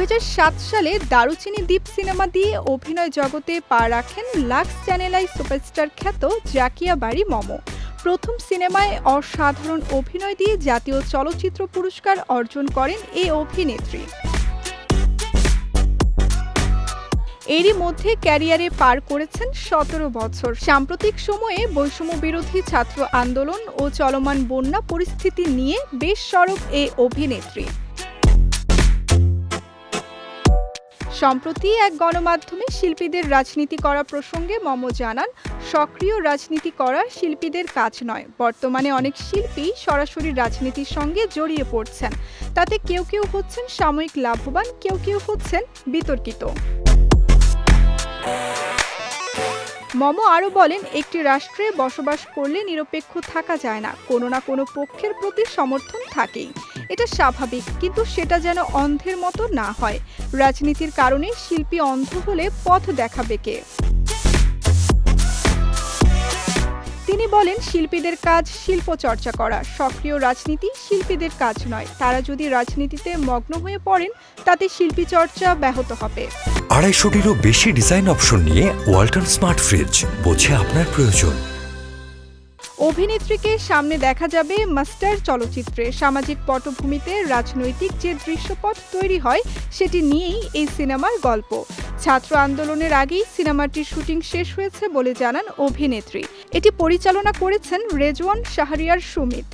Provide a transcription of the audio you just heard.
সালে দারুচিনি দ্বীপ সিনেমা দিয়ে অভিনয় জগতে পা রাখেন লাক্স চ্যানেলাই সুপারস্টার খ্যাত জাকিয়া বাড়ি মম। প্রথম সিনেমায় অসাধারণ অভিনয় দিয়ে জাতীয় চলচ্চিত্র পুরস্কার অর্জন করেন এই অভিনেত্রী। এরই মধ্যে ক্যারিয়ারে পার করেছেন সতেরো বছর। সাম্প্রতিক সময়ে বৈষম্য বিরোধী ছাত্র আন্দোলন ও চলমান বন্যা পরিস্থিতি নিয়ে বেশ সরব এই অভিনেত্রী। সম্প্রতি এক গণমাধ্যমে শিল্পীদের রাজনীতি করা প্রসঙ্গে মম জানান, সক্রিয় রাজনীতি করা শিল্পীদের কাজ নয়। বর্তমানে অনেক শিল্পী সরাসরি রাজনীতির সঙ্গে জড়িয়ে পড়ছেন। তাতে কেউ কেউ হচ্ছেন সাময়িক লাভবান, কেউ কেউ হচ্ছেন বিতর্কিত। মম আরও বলেন, একটি রাষ্ট্রে বসবাস করলে নিরপেক্ষ থাকা যায় না। কোনো না কোনো পক্ষের প্রতি সমর্থন থাকেই। এটা স্বাভাবিক, কিন্তু সেটা যেন অন্ধের মতো না হয়। রাজনীতির কারণে শিল্পী অন্ধ হলে পথ দেখাবে কে? বলেন শিল্পীদের কাজ শিল্প চর্চা করা। সক্রিয় রাজনীতি শিল্পীদের কাজ নয়। তারা যদি রাজনীতিতে মগ্ন হয়ে পড়েন তাতে শিল্পী চর্চা ব্যাহত হবে। আড়াইশোটিরও বেশি ডিজাইন অপশন নিয়ে ওয়ালটন স্মার্ট ফ্রিজ বোঝে আপনার প্রয়োজন। অভিনেত্রীকে সামনে দেখা যাবে মাস্টার চলচ্চিত্রে। সামাজিক পটভূমিতে রাজনৈতিক যে দৃশ্যপট তৈরি হয় সেটি নিয়েই এই সিনেমার গল্প। ছাত্র আন্দোলনের আগেই সিনেমাটির শুটিং শেষ হয়েছে বলে জানান অভিনেত্রী। এটি পরিচালনা করেছেন রেজওয়ান শাহরিয়ার সুমিত।